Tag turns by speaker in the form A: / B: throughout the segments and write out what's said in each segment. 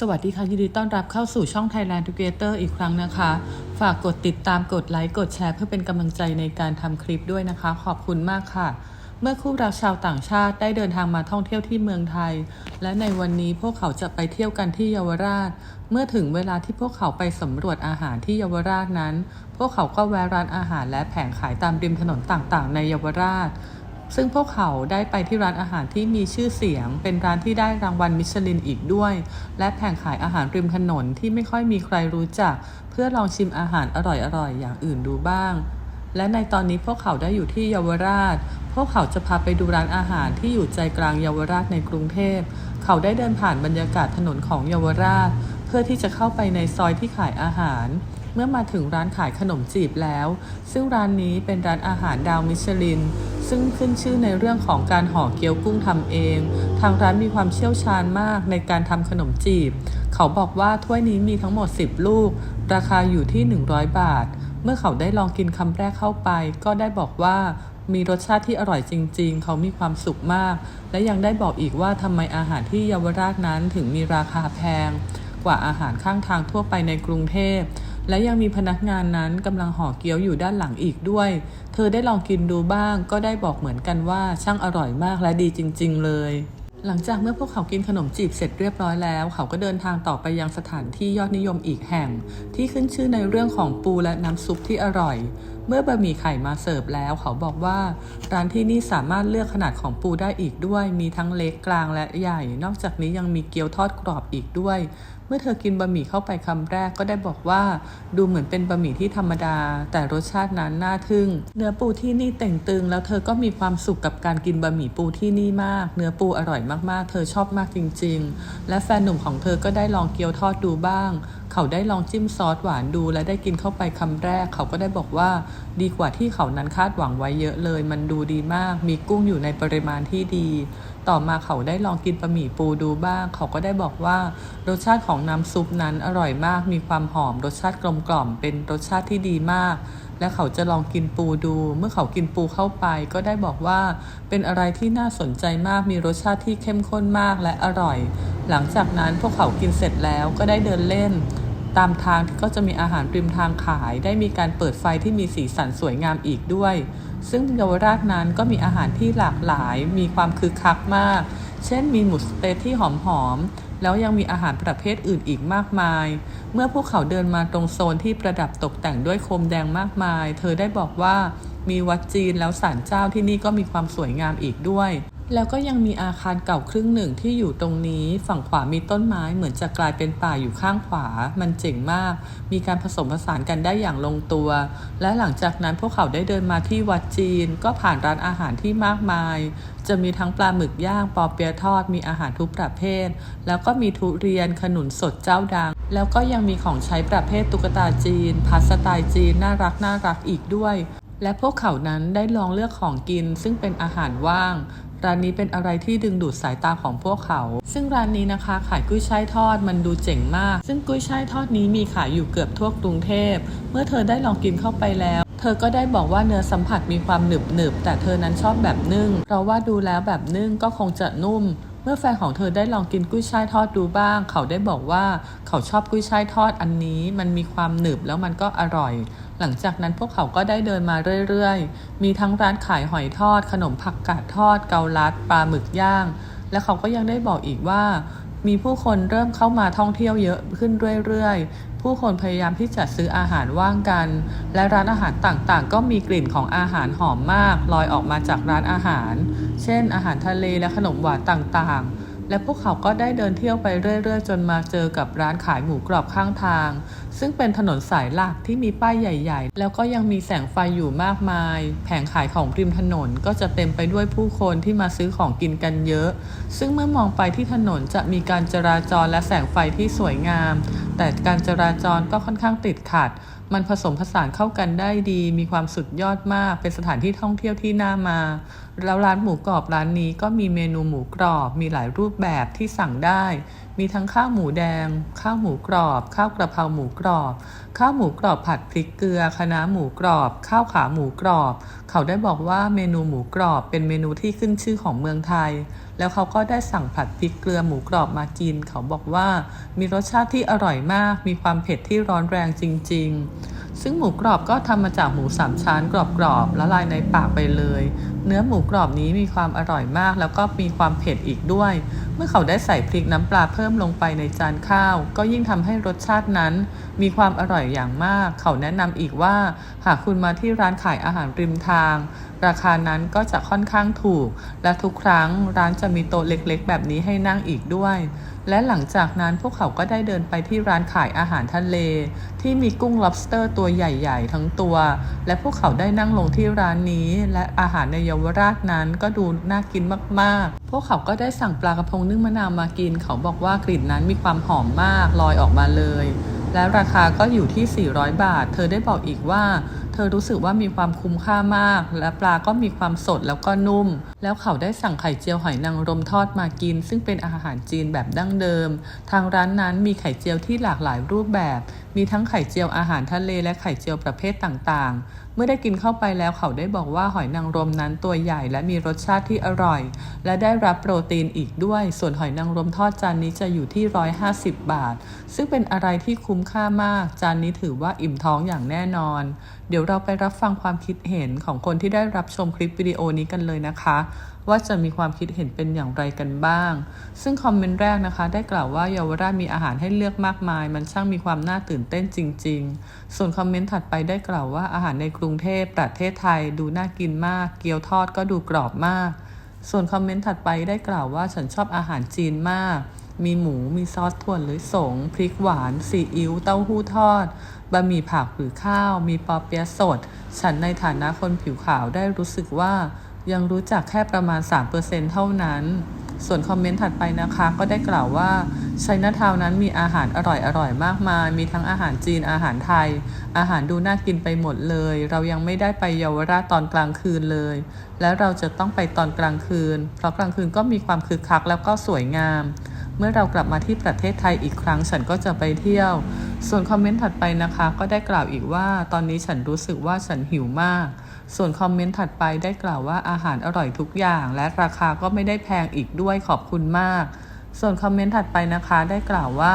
A: สวัสดีค่ะ ยินดีต้อนรับเข้าสู่ช่อง Thailand Together อีกครั้งนะคะ ฝากกดติดตามกดไลค์ กดแชร์เพื่อเป็นกำลังใจในการทำคลิปด้วยนะคะ ขอบคุณมากค่ะ เมื่อคู่รักชาวต่างชาติได้เดินทางมาท่องเที่ยวที่เมืองไทย และในวันนี้พวกเขาจะไปเที่ยวกันที่เยาวราช เมื่อถึงเวลาที่พวกเขาไปสำรวจอาหารที่เยาวราชนั้น พวกเขาก็แวะร้านอาหารและแผงขายตามริมถนนต่างๆ ในเยาวราช ซึ่งพวกเขาได้ไปที่ร้านอาหารที่มีชื่อเสียง เป็นร้านที่ได้รางวัลมิชลินอีกด้วย และแผงขายอาหารริมถนนที่ไม่ค่อยมีใครรู้จัก เพื่อลองชิมอาหารอร่อยๆอย่างอื่นดูบ้าง และในตอนนี้พวกเขาได้อยู่ที่เยาวราช พวกเขาจะพาไปดูร้านอาหารที่อยู่ใจกลางเยาวราชในกรุงเทพ เขาได้เดินผ่านบรรยากาศถนนของเยาวราช เพื่อที่จะเข้าไปในซอยที่ขายอาหาร เมื่อมาถึงร้านขายขนมจีบแล้ว ซึ่งร้านนี้เป็นร้านอาหารดาวมิชลิน ซึ่งขึ้นชื่อในเรื่องของการห่อเกี๊ยวกุ้งทำเอง ทางร้านมีความเชี่ยวชาญมากในการทำขนมจีบ เขาบอกว่าถ้วยนี้มีทั้งหมด 10 ลูก ราคาอยู่ที่ 100 บาท เมื่อเขาได้ลองกินคำแรกเข้าไป ก็ได้บอกว่ามีรสชาติที่อร่อยจริง ๆ เขามีความสุขมาก และยังได้บอกอีกว่าทำไมอาหารที่เยาวราชนั้นถึงมีราคาแพง กว่าอาหารข้างทางทั่วไปในกรุงเทพ และยังมีพนักงานนั้นกำลังห่อเกี๊ยวอยู่ด้านหลังอีกด้วย เธอได้ลองกินดูบ้าง ก็ได้บอกเหมือนกันว่าช่างอร่อยมากและดีจริง ๆ เลย หลังจากเมื่อพวกเขากินขนมจีบเสร็จเรียบร้อยแล้ว เขาก็เดินทางต่อไปยังสถานที่ยอดนิยมอีกแห่ง ที่ขึ้นชื่อในเรื่องของปูและน้ำซุปที่อร่อย เมื่อบะหมี่ไข่มาเสิร์ฟแล้วเขาบอกว่า ร้านที่นี่สามารถเลือกขนาดของปูได้อีกด้วย มีทั้งเล็กกลางและใหญ่ นอกจากนี้ยังมีเกี๊ยวทอดกรอบอีกด้วย เมื่อเธอกินบะหมี่เข้าไปคำแรกก็ได้บอกว่า ดูเหมือนเป็นบะหมี่ที่ธรรมดา แต่รสชาตินั้นน่าทึ่ง เนื้อปูที่นี่เต่งตึง แล้วเธอก็มีความสุขกับการกินบะหมี่ปูที่นี่มาก เนื้อปูอร่อยมากๆ เธอชอบมากจริง ๆ และแฟนหนุ่มของเธอก็ได้ลองเกี๊ยวทอดดูบ้าง เขาได้ลองจิ้มซอสหวานดูและได้กินเข้าไปคำแรก เขาก็ได้บอกว่า ดีกว่าที่เขานั้นคาดหวังไว้เยอะเลย มันดูดีมาก มีกุ้งอยู่ในปริมาณที่ดี ต่อมาเขาได้ลองกินบะหมี่ปูดูบ้าง เขาก็ได้บอกว่ารสชาติของน้ำซุปนั้นอร่อยมาก มีความหอมรสชาติกลมกล่อม เป็นรสชาติที่ดีมาก และเขาจะลองกินปูดู เมื่อเขากินปูเข้าไป ก็ได้บอกว่า เป็นอะไรที่น่าสนใจมาก มีรสชาติที่เข้มข้นมากและอร่อย หลังจากนั้นพวกเขากินเสร็จแล้วก็ได้เดินเล่น ตามทางก็จะมีอาหารริมทางขาย ได้มีการเปิดไฟที่มีสีสันสวยงามอีกด้วย ซึ่งเยาวราชนั้นก็มีอาหารที่หลากหลาย มีความคึกคักมาก เช่น มีหมูสเต๊กที่หอมๆ แล้วยังมีอาหารประเภทอื่นอีกมากมาย เมื่อพวกเขาเดินมาตรงโซนที่ประดับตกแต่งด้วยโคมแดงมากมาย เธอได้บอกว่ามีวัดจีนแล้วศาลเจ้าที่นี่ก็มีความสวยงามอีกด้วย แล้วก็ยังมีอาคารเก่าครึ่งหนึ่งที่อยู่ตรงนี้ ฝั่งขวามีต้นไม้เหมือนจะกลายเป็นป่าอยู่ข้างขวา มันเจ๋งมาก มีการผสมผสานกันได้อย่างลงตัว และหลังจากนั้นพวกเขาได้เดินมาที่วัดจีน ก็ผ่านร้านอาหารที่มากมาย จะมีทั้งปลาหมึกย่าง ปอเปียะทอด มีอาหารทุกประเภท แล้วก็มีทุเรียนขนุนสดเจ้าดัง แล้วก็ยังมีของใช้ประเภทตุ๊กตาจีนพัสไตล์จีนน่ารักน่ารักอีกด้วยและพวกเขานั้นได้ลองเลือกของกินซึ่งเป็นอาหารว่างร้านนี้เป็นอะไรที่ดึงดูดสายตาของพวกเขา ซึ่งร้านนี้นะคะ ขายกุ้ยช่ายทอดมันดูเจ๋งมาก ซึ่งกุ้ยช่ายทอดนี้มีขายอยู่เกือบทั่วกรุงเทพ เมื่อเธอได้ลองกินเข้าไปแล้ว เธอก็ได้บอกว่าเนื้อสัมผัสมีความหนึบหนึบๆแต่เธอนั้นชอบแบบนึ่ง เพราะว่าดูแล้วแบบนึ่งก็คงจะนุ่ม มื่อแฟนของเธอได้ลองกินกุ้ยช่ายทอดดูบ้าง เขาได้บอกว่าเขาชอบกุ้ยช่ายทอดอันนี้ มันมีความหนึบแล้วมันก็อร่อย หลังจากนั้นพวกเขาก็ได้เดินมาเรื่อยๆ มีทั้งร้านขายหอยทอด ขนมผักกาดทอด เกาลัด ปลาหมึกย่าง และเขาก็ยังได้บอกอีกว่า มีผู้คนเริ่มเข้ามาท่องเที่ยวเยอะขึ้นเรื่อยๆ ผู้คนพยายามที่จะซื้ออาหารว่างกัน และร้านอาหารต่างๆ ก็มีกลิ่นของอาหารหอมมาก ลอยออกมาจากร้านอาหาร เช่น อาหารทะเลและขนมหวานต่างๆ และพวกเขาก็ได้เดินเที่ยวไปเรื่อยๆ จนมาเจอกับร้านขายหมูกรอบข้างทาง ซึ่งเป็นถนนสายหลักที่มีป้ายใหญ่ ๆ แล้วก็ยังมีแสงไฟอยู่มากมาย แผงขายของริมถนนก็จะเต็มไปด้วยผู้คนที่มาซื้อของกินกันเยอะ ซึ่งเมื่อมองไปที่ถนนจะมีการจราจรและแสงไฟที่สวยงาม แต่การจราจรก็ค่อนข้างติดขัด มันผสมผสานเข้ากันได้ดี มีความสุดยอดมาก เป็นสถานที่ท่องเที่ยวที่น่ามา แล้วร้านหมูกรอบร้านนี้ก็มีเมนูหมูกรอบมีหลายรูปแบบที่สั่งได้ มีทั้งข้าวหมูแดง ข้าวหมูกรอบ ข้าวกระเพราหมูกรอบ ข้าวหมูกรอบผัดพริกเกลือคะน้าหมูกรอบ ข้าวขาหมูกรอบ เขาได้บอกว่าเมนูหมูกรอบเป็นเมนูที่ขึ้นชื่อของเมืองไทย แล้วเขาก็ได้สั่งผัดพริกเกลือหมูกรอบมากิน เขาบอกว่า มีรสชาติที่อร่อยมาก มีความเผ็ดที่ร้อนแรงจริง ๆ ซึ่งหมูกรอบก็ทำมาจากหมูสามชั้นกรอบๆละลายในปากไปเลย เนื้อหมูกรอบนี้มีความอร่อยมาก แล้วก็มีความเผ็ดอีกด้วย เมื่อเขาได้ใส่พริกน้ำปลาเพิ่มลงไปในจานข้าว ก็ยิ่งทำให้รสชาตินั้น มีความอร่อยอย่างมาก เขาแนะนำอีกว่า หากคุณมาที่ร้านขายอาหารริมทาง ราคานั้นก็จะค่อนข้างถูก และทุกครั้งร้านจะมีโต๊ะเล็กๆ แบบนี้ให้นั่งอีกด้วย และหลังจากนั้นพวกเขาก็ได้เดินไปที่ร้านขายอาหารทะเล ที่มีกุ้ง lobster ตัวใหญ่ๆ ทั้งตัว และพวกเขาได้นั่งลงที่ร้านนี้ และอาหารในเยาวราชนั้นก็ดูน่ากินมากๆ พวกเขาก็ได้สั่งปลากระพงนึ่งมะนาวมากิน เขาบอกว่ากลิ่นนั้นมีความหอมมากลอยออกมาเลย และราคาก็อยู่ที่ 400 บาท เธอได้บอกอีกว่า เธอรู้สึกว่ามีความคุ้มค่ามาก และปลาก็มีความสดแล้วก็นุ่ม แล้วเขาได้สั่งไข่เจียวหอยนางรมทอดมากิน ซึ่งเป็นอาหารจีนแบบดั้งเดิม ทางร้านนั้นมีไข่เจียวที่หลากหลายรูปแบบ มีทั้งไข่เจียวอาหารทะเลและไข่เจียวประเภทต่างๆ เมื่อได้กินเข้าไปแล้วเขาได้บอกว่าหอยนางรมนั้นตัวใหญ่และมีรสชาติที่อร่อย และได้รับโปรตีนอีกด้วย ส่วนหอยนางรมทอดจานนี้จะอยู่ที่ 150 บาท ซึ่งเป็นอะไรที่คุ้มค่ามาก จานนี้ถือว่าอิ่มท้องอย่างแน่นอน เดี๋ยวเราไปรับฟังความคิดเห็นของคนที่ได้รับชมคลิปวิดีโอนี้กันเลยนะคะ ว่าจะมีความคิดเห็นเป็นอย่างไรกันบ้าง ซึ่งคอมเมนต์แรกนะคะ ได้กล่าวว่าเยาวราชมีอาหารให้เลือกมากมาย มันช่างมีความน่าตื่นเต้นจริง ๆ ส่วนคอมเมนต์ถัดไปได้กล่าวว่าอาหารในกรุงเทพประเทศไทยดูน่ากินมาก เกี๊ยวทอดก็ดูกรอบมาก ส่วนคอมเมนต์ถัดไปได้กล่าวว่าฉันชอบอาหารจีนมาก มีหมู มีซอสถั่วหรือสง พริกหวาน ซีอิ๊ว เต้าหู้ทอดบะหมี่ผักหรือข้าว มีปอเปี๊ยะสด ฉันในฐานะคนผิวขาวได้รู้สึกว่า ยังรู้จักแค่ประมาณ 3%เท่านั้น ส่วนคอมเมนต์ถัดไปนะคะ ก็ได้กล่าวว่าชัยนาทาวน์นั้นมีอาหารอร่อยๆมากมาย มีทั้งอาหารจีนอาหารไทย อาหารดูน่ากินไปหมดเลย เรายังไม่ได้ไปเยาวราชตอนกลางคืนเลย และเราจะต้องไปตอนกลางคืน เพราะกลางคืนก็มีความคึกคักแล้วก็สวยงาม เมื่อเรากลับมาที่ประเทศไทยอีกครั้งฉันก็จะไปเที่ยว ส่วนคอมเมนต์ถัดไปนะคะ ก็ได้กล่าวอีกว่า ตอนนี้ฉันรู้สึกว่าฉันหิวมาก ส่วนคอมเมนต์ถัดไปได้กล่าวว่าอาหารอร่อยทุกอย่าง และราคาก็ไม่ได้แพงอีกด้วยขอบคุณมาก ส่วนคอมเมนต์ถัดไปนะคะได้กล่าวว่า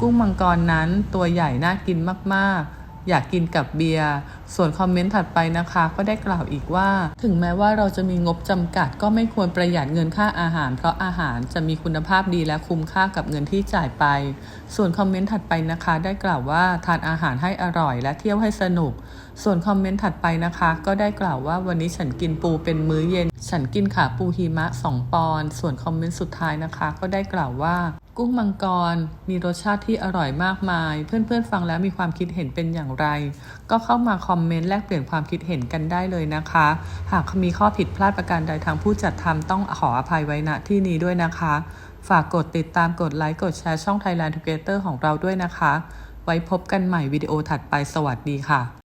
A: กุ้งมังกรนั้นตัวใหญ่น่ากินมากๆ อยากกินกับเบียร์ ส่วนคอมเมนต์ถัดไปนะคะ ก็ได้กล่าวอีกว่า ถึงแม้ว่าเราจะมีงบจำกัด ก็ไม่ควรประหยัดเงินค่าอาหาร เพราะอาหารจะมีคุณภาพดีและคุ้มค่ากับเงินที่จ่ายไป ส่วนคอมเมนต์ถัดไปนะคะ ได้กล่าวว่าทานอาหารให้อร่อยและเที่ยวให้สนุก ส่วนคอมเมนต์ถัดไปนะคะ ก็ได้กล่าวว่าวันนี้ฉันกินปูเป็นมื้อเย็น ฉันกินขาปูหิมะ 2 ปอนด์ส่วนคอมเมนต์สุดท้ายนะคะ ก็ได้กล่าวว่า กุ้งมังกร มีรสชาติที่อร่อยมากมาย เพื่อนๆฟังแล้วมีความคิดเห็นเป็นอย่างไร ก็เข้ามาคอมเมนต์แลกเปลี่ยนความคิดเห็นกันได้เลยนะคะ หากมีข้อผิดพลาดประการใดทางผู้จัดทำต้องขออภัยไว้ณที่นี้ด้วยนะคะ ฝากกดติดตามกดไลค์กดแชร์ช่อง Thailand Together ของเราด้วยนะคะ ไว้พบกันใหม่วิดีโอถัดไปสวัสดีค่ะ